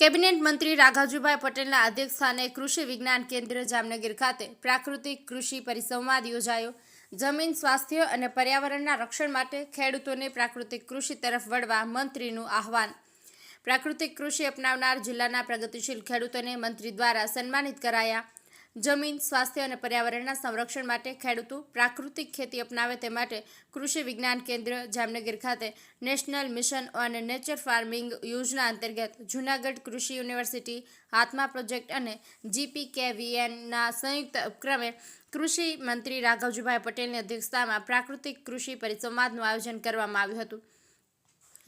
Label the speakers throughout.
Speaker 1: Cabinet મંત્રી રાઘાજીભાઈ પટેલના અધ્યક્ષસ્થાને કૃષિ વિજ્ઞાન કેન્દ્ર જામનગર ખાતે પ્રાકૃતિક કૃષિ પરિસંવાદ યોજાયો. જમીન સ્વાસ્થ્ય અને પર્યાવરણના રક્ષણ માટે ખેડૂતોને પ્રાકૃતિક કૃષિ તરફ વળવા મંત્રીનું આહવાન. પ્રાકૃતિક કૃષિ અપનાવનાર જિલ્લાના પ્રગતિશીલ ખેડૂતોને મંત્રી દ્વારા સન્માનિત કરાયા. જમીન, સ્વાસ્થ્ય અને પર્યાવરણના સંરક્ષણ માટે ખેડૂતો પ્રાકૃતિક ખેતી અપનાવે તે માટે કૃષિ વિજ્ઞાન કેન્દ્ર, જામનગર ખાતે national mission on nature farming યોજના અંતર્ગત જૂનાગઢ કૃષિ યુનિવર્સિટી આત્મા પ્રોજેક્ટ અને જીપીકેવીએનના સંયુક્ત ઉપક્રમે કૃષિ મંત્રી રાઘવજીભાઈ પટેલની અધ્યક્ષતામાં પ્રાકૃતિક કૃષિ પરિસંવાદનું આયોજન કરવામાં આવ્યું હતું.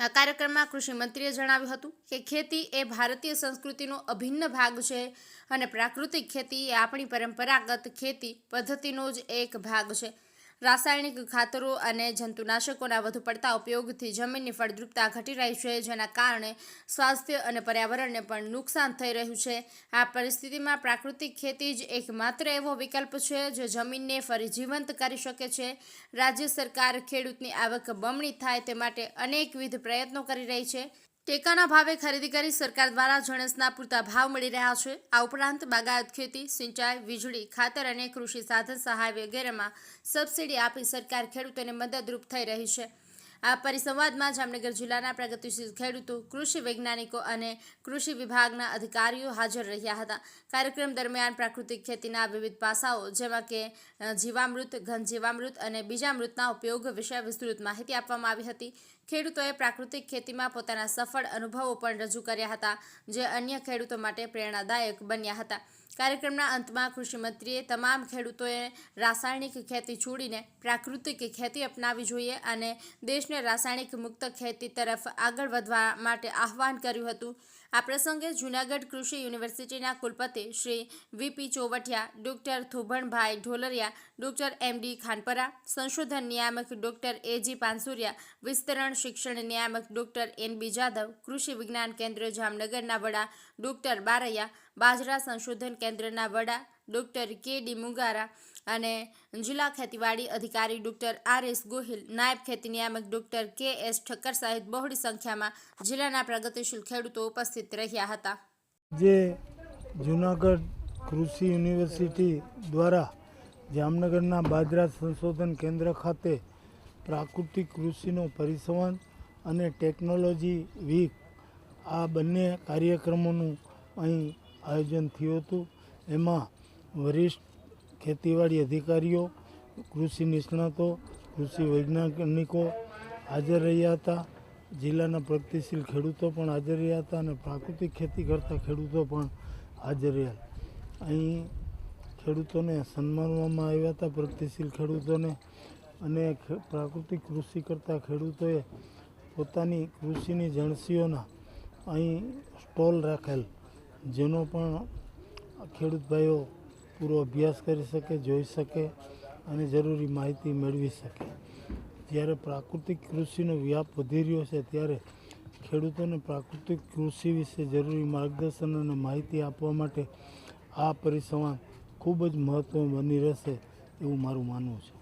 Speaker 1: આ કાર્યક્રમમાં કૃષિમંત્રીએ જણાવ્યું હતું કે ખેતી એ ભારતીય સંસ્કૃતિનો અભિન્ન ભાગ છે અને પ્રાકૃતિક ખેતી એ આપણી પરંપરાગત ખેતી પદ્ધતિનો જ એક ભાગ છે. રાસાયણિક ખાતરો અને જંતુનાશકોના વધુ પડતા ઉપયોગથી જમીનની ફળદ્રુપતા ઘટી રહી છે, જેના કારણે સ્વાસ્થ્ય અને પર્યાવરણને પણ નુકસાન થઈ રહ્યું છે. આ પરિસ્થિતિમાં પ્રાકૃતિક ખેતી જ એકમાત્ર એવો વિકલ્પ છે જે જમીનને ફરી જીવંત કરી શકે છે. રાજ્ય સરકાર ખેડૂતની આવક બમણી થાય તે માટે અનેકવિધ પ્રયત્નો કરી રહી છે. ટેકાના ભાવે ખરીદી કરી સરકાર દ્વારા જણસના પૂરતા ભાવ મળી રહ્યા છે. આ ઉપરાંત બાગાયત ખેતી, સિંચાઈ, વીજળી, ખાતર અને કૃષિ સાધન સહાય વગેરેમાં સબસિડી આપી સરકાર ખેડૂતોને મદદરૂપ થઈ રહી છે. આ પરિસંવાદમાં જામનગર જિલ્લાના પ્રગતિશીલ ખેડૂતો, કૃષિ વૈજ્ઞાનિકો અને કૃષિ વિભાગના અધિકારીઓ હાજર રહ્યા હતા. કાર્યક્રમ દરમિયાન પ્રાકૃતિક ખેતીના વિવિધ પાસાઓ જેમાં કે જીવામૃત, ઘન જીવામૃત અને બીજામૃતના ઉપયોગ વિશે વિસ્તૃત માહિતી આપવામાં આવી હતી. ખેડૂતોએ પ્રાકૃતિક ખેતીમાં પોતાના સફળ અનુભવો પણ રજૂ કર્યા હતા, જે અન્ય ખેડૂતો માટે પ્રેરણાદાયક બન્યા હતા. કાર્યક્રમના અંતમાં કૃષિમંત્રીએ તમામ ખેડૂતોએ રાસાયણિક ખેતી છોડીને પ્રાકૃતિક ખેતી અપનાવી જોઈએ અને દેશને રાસાયણિક મુક્ત ખેતી તરફ આગળ વધવા માટે આહવાન કર્યું હતું. આ પ્રસંગે જૂનાગઢ કૃષિ યુનિવર્સિટીના કુલપતિ Shri V P Chovatiya, doctor Thubhanbhai Dholariya, doctor M D Khanpara, સંશોધન નિયામક ડૉક્ટર એજી પાનસુરિયા, વિસ્તરણ શિક્ષણ નિયામક ડૉક્ટર એન બી જાદવ કૃષિ વિજ્ઞાન કેન્દ્ર જામનગરના વડા ડૉક્ટર બારૈયા બાજરા સંશોધન કેન્દ્રના વડા ડૉક્ટર કે ડી મુંગારા અને જિલ્લા ખેતીવાડી અધિકારી ડૉક્ટર આર એસ ગોહિલ, નાયબ ખેતી નિયામક ડૉક્ટર કે એસ ઠક્કર સહિત બહોળી સંખ્યામાં જિલ્લાના પ્રગતિશીલ ખેડૂતો ઉપસ્થિત રહ્યા હતા.
Speaker 2: જે જુનાગઢ કૃષિ યુનિવર્સિટી દ્વારા જામનગરના બાજરા સંશોધન કેન્દ્ર ખાતે પ્રાકૃતિક કૃષિનો પરિસંવાદ અને ટેકનોલોજી વીક આ બંને કાર્યક્રમોનું અહીં આયોજન થયું હતું. એમાં વરિષ્ઠ ખેતીવાડી અધિકારીઓ, કૃષિ નિષ્ણાતો, કૃષિ વૈજ્ઞાનિકો હાજર રહ્યા હતા. જિલ્લાના પ્રગતિશીલ ખેડૂતો પણ હાજર રહ્યા હતા અને પ્રાકૃતિક ખેતી કરતા ખેડૂતો પણ હાજર રહ્યા. અહીં ખેડૂતોને સન્માનવામાં આવ્યા હતા પ્રગતિશીલ ખેડૂતોને અને પ્રાકૃતિક કૃષિ કરતા ખેડૂતોએ પોતાની કૃષિની જણસીઓના અહીં સ્ટોલ રાખેલ જેનો પણ ખેડૂત ભાઈઓ પૂરો અભ્યાસ કરી શકે, જોઈ શકે અને જરૂરી માહિતી મેળવી શકે. જ્યારે પ્રાકૃતિક કૃષિનો વ્યાપ વધી રહ્યો છે, ત્યારે ખેડૂતોને પ્રાકૃતિક કૃષિ વિશે જરૂરી માર્ગદર્શન અને માહિતી આપવા માટે આ પરિસંવાદ ખૂબ જ મહત્ત્વ બની રહેશે એવું મારું માનવું છે.